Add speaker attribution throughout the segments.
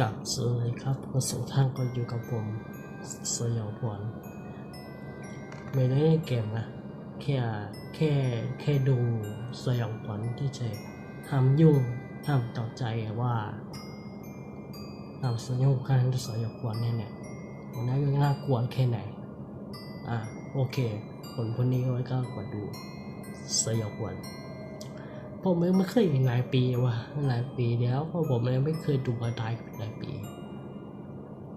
Speaker 1: กลับสวัสดีครับก็สุท่านก็อยู่กับผมสยองขวัญไม่ได้เล่นเกมนะแค่แค่แค่ดูสยองขวัญที่จะทำยุ่งทำต่อใจว่าทำสยองขวัญสยองขวัญเนี่ยเนี่ยมันน่าน่ากลัวแค่ไหนอะโอเค คนคนนี้ไว้ก็กดดูสยองขวัญ ผมยังไม่เคยหลายปีว่ะหลายปีแล้วเพราะผมยังไม่เคยดูมาตายหลายปี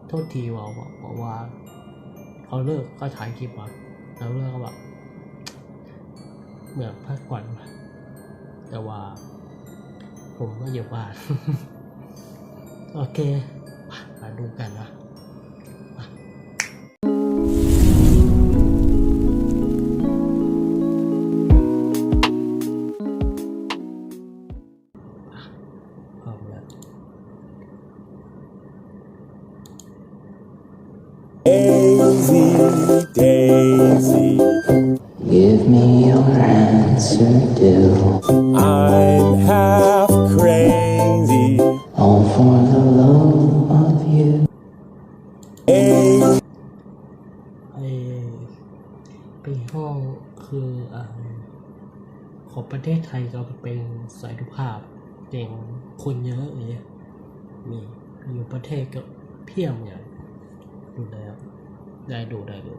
Speaker 1: โทษทีว่าบอกบอกว่าเขาเลิกก็ถ่ายคลิปว่ะแล้วเลิกก็แบบเหมือนพักก่อนแต่ว่า ผมก็อยู่บ้าน โอเค มาดูกันนะ
Speaker 2: Daisy, Daisy,
Speaker 3: Give me your answer, do
Speaker 2: I'm half crazy.
Speaker 3: all for the love of you.
Speaker 2: Daisy,
Speaker 1: ไอ้เป็นห้องคืออ่าของประเทศไทยก็เป็นสายทุภาพเก่งคนเยอะอย่างเงี้ยมีอยู่ประเทศก็เพียบอย่างดูแล้ว ได้ดูได้ดู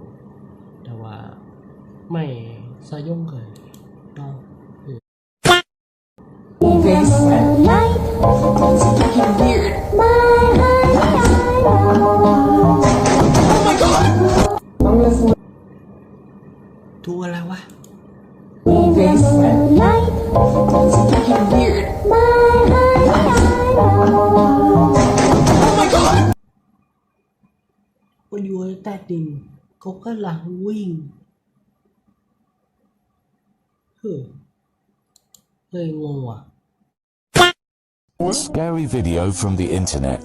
Speaker 1: แต่ว่าไม่สยงเลยต้องดูอะไรวะ ใต้ดินเขาก็หลังวิ่งเฮ้ยเฮ้ยงงว่ะ
Speaker 4: Scary video from the internet.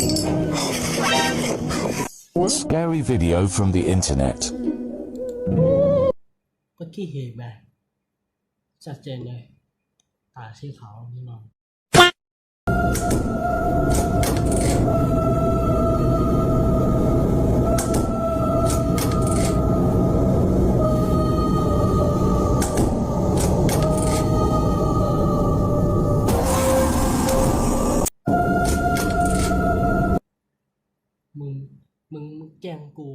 Speaker 4: Scary video from the internet.
Speaker 1: เมื่อกี้เห็นไหมชัดเจนเลยตาสีขาวนี่นอน แกงกู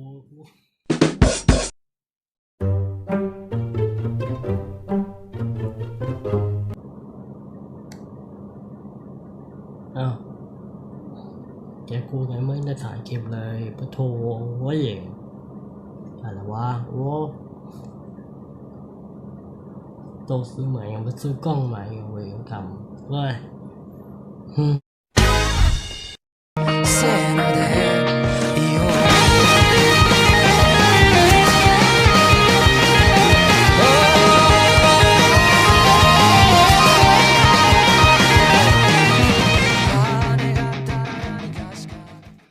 Speaker 1: อ้าวแกกูไงไม่ได้ถ่ายคลิปเลยปะโถโว้ยอะไรวะโว้โตซื้อใหม่ยังไปซื้อกล้องใหม่เว้ยทำเว้ย